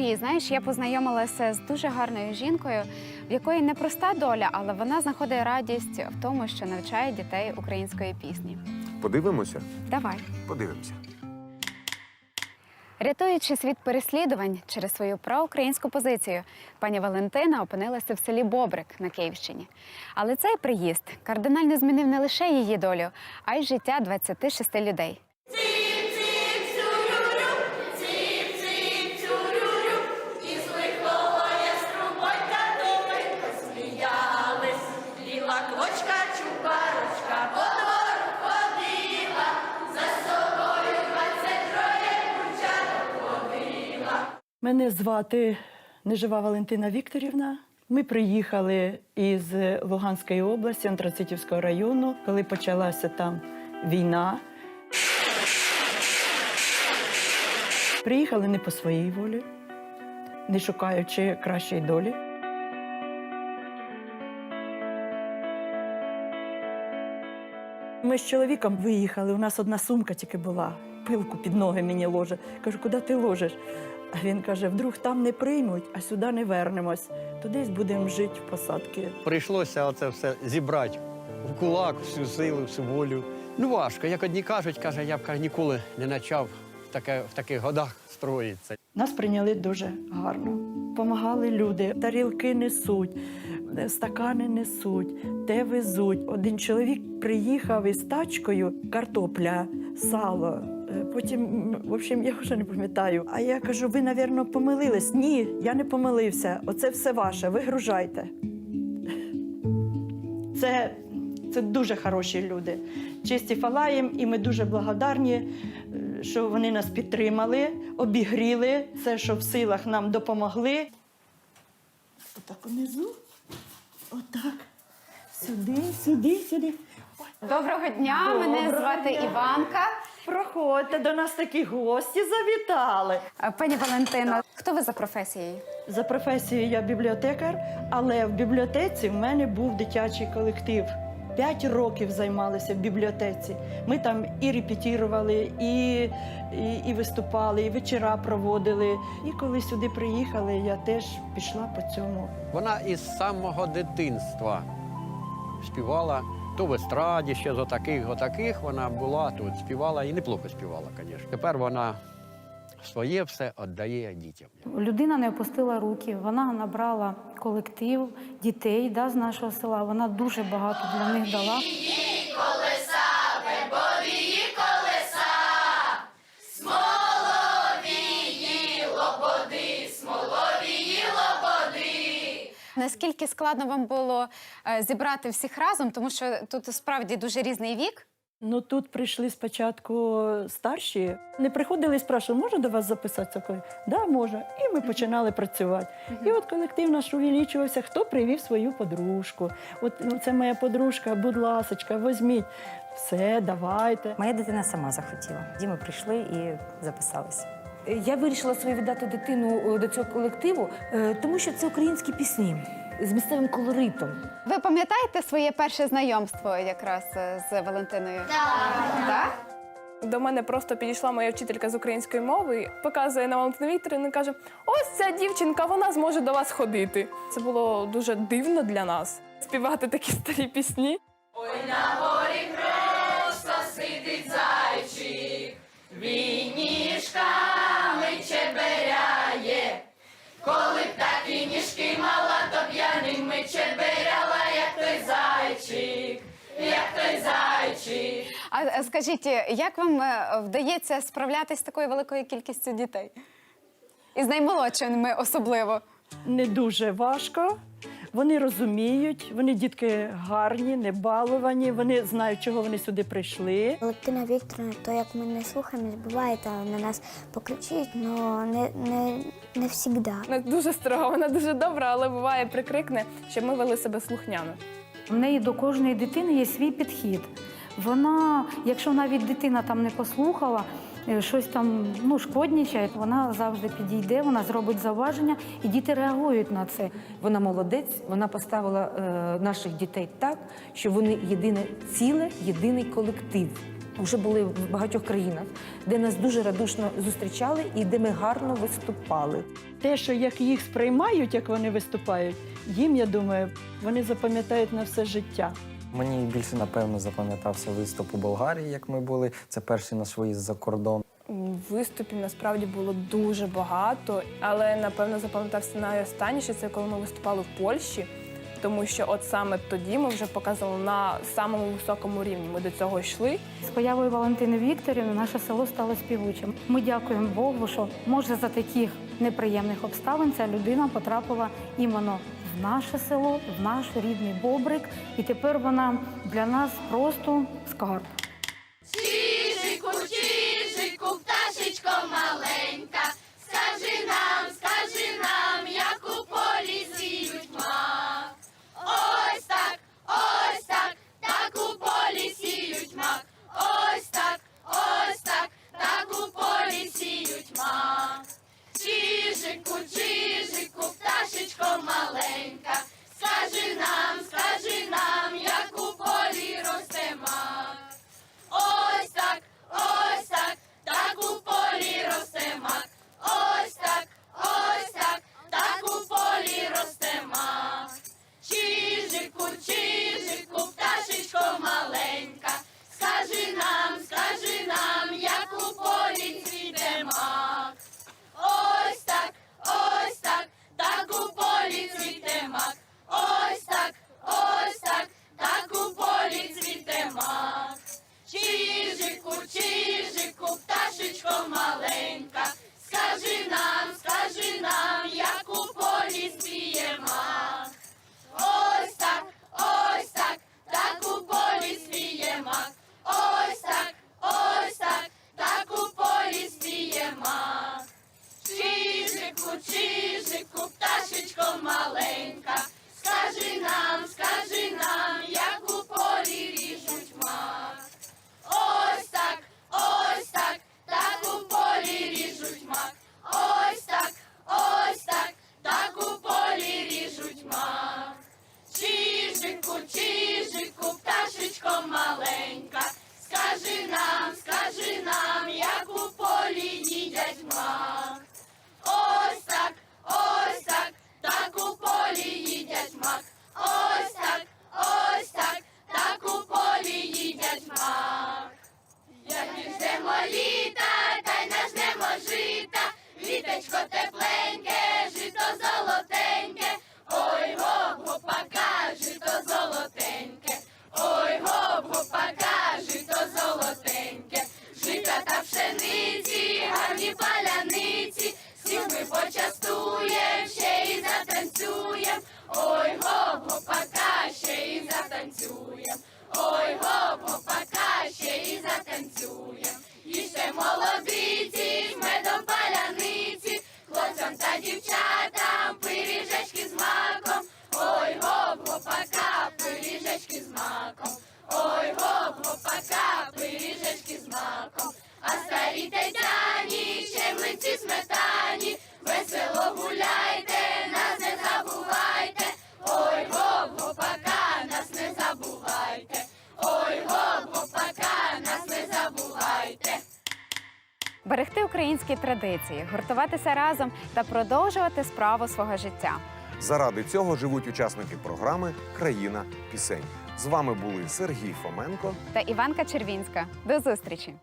Сергій, знаєш, я познайомилася з дуже гарною жінкою, в якої непроста доля, але вона знаходить радість в тому, що навчає дітей української пісні. Подивимося? Давай. Подивимося. Рятуючись від переслідувань через свою проукраїнську позицію, пані Валентина опинилася в селі Бобрик на Київщині. Але цей приїзд кардинально змінив не лише її долю, а й життя 26 людей. Мене звати Нежива Валентина Вікторівна. Ми приїхали із Луганської області, Антрацитівського району, коли почалася там війна. Приїхали не по своїй волі, не шукаючи кращої долі. Ми з чоловіком виїхали. У нас одна сумка тільки була. Пилку під ноги мені ложе. Кажу, куди ти ложиш? А він каже: вдруг там не приймуть, а сюди не вернемось. Тудись будемо жити в посадки. Прийшлося оце все зібрати в кулак, всю силу, всю волю. Ну важко. Як одні кажуть, каже, я б каже, ніколи не почав в, таке, в таких годах строїтися. Нас прийняли дуже гарно. Помагали люди, тарілки несуть, стакани несуть, те везуть. Один чоловік приїхав із тачкою, картопля, сало. Е, Потім, в общем, я вже не пам'ятаю. А я кажу: ви, напевно, помилились? Ні, я не помилився. Оце все ваше, вигружайте. Це, це дуже хороші люди. Чисті фалаєм, і ми дуже благодарні, е, що вони нас підтримали, обігріли, все, що в силах нам допомогли. Отак унизу, отак. Сюди, сюди, сюди. Доброго дня! Мене звати дня. Іванка. Проходьте, до нас такі гості завітали. Е, Пані Валентина, хто ви за професією? За професією я бібліотекар, але в бібліотеці в мене був дитячий колектив. П'ять років займалися в бібліотеці. Ми там і репетірували, і, і, і виступали, і вечора проводили. І коли сюди приїхали, я теж пішла по цьому. Вона із самого дитинства співала то в естраді, ще з отаких, отаких вона була тут, співала і неплохо співала, звісно. Тепер вона своє все віддає дітям. Людина не опустила руки, вона набрала колектив дітей да, з нашого села. Вона дуже багато для них дала. Наскільки складно вам було е, зібрати всіх разом, тому що тут справді дуже різний вік. Ну тут прийшли спочатку старші. Не приходили і спрашували, можна до вас записатися? Так, да, може. І ми починали працювати. І от колектив наш увеличувався, хто привів свою подружку. От ну, це моя подружка, будь ласочка, візьміть. Все, давайте. Моя дитина сама захотіла. Тоді ми прийшли і записалися. Я вирішила свою віддати дитину е, до цього колективу, е, тому що це українські пісні з місцевим колоритом. Ви пам'ятаєте своє перше знайомство якраз е, з Валентиною? Так. Так? До мене просто підійшла моя вчителька з української мови, показує на Валентину Вікторівну і каже: ось ця дівчинка, вона зможе до вас ходити. Це було дуже дивно для нас співати такі старі пісні. Ой, на скажіть, як вам е, вдається справлятися з такою великою кількістю дітей? І з наймолодшими особливо. Не дуже важко. Вони розуміють, вони дітки гарні, не баловані, вони знають, чого вони сюди прийшли. Валентина Вікторовна, то як ми не слухаємо, буває, та на нас покричить, але не, не, не завжди. Вона дуже строга, вона дуже добра, але буває прикрикне, щоб ми вели себе слухняно. В неї до кожної дитини є свій підхід. Вона, якщо навіть дитина там не послухала, е, щось там ну, шкоднічає, вона завжди підійде, вона зробить зауваження, і діти реагують на це. Вона молодець, вона поставила е, наших дітей так, що вони єдине ціле, єдиний колектив. Вже були в багатьох країнах, де нас дуже радушно зустрічали і де ми гарно виступали. Те, що як їх сприймають, як вони виступають, їм я думаю, вони запам'ятають на все життя. Мені більше напевно запам'ятався виступ у Болгарії, як ми були. Це перший наш виїзд за кордон. Виступів насправді було дуже багато, але напевно запам'ятався найостанніше це коли ми виступали в Польщі, тому що от саме тоді ми вже показали на самому високому рівні. Ми до цього йшли. З появою Валентини Вікторівни наше село стало співучим. Ми дякуємо Богу, що може за таких неприємних обставин ця людина потрапила іменно наше село, в наш рідний бобрик. І тепер вона для нас просто скарб. тесяні, чемниці сметані, весело гуляйте, нас не забувайте, ой го гопака, нас не забувайте, ой го гопака, нас не забувайте. Берегти українські традиції, гуртуватися разом та продовжувати справу свого життя. Заради цього живуть учасники програми Країна пісень. З вами були Сергій Фоменко та Іванка Червінська. До зустрічі.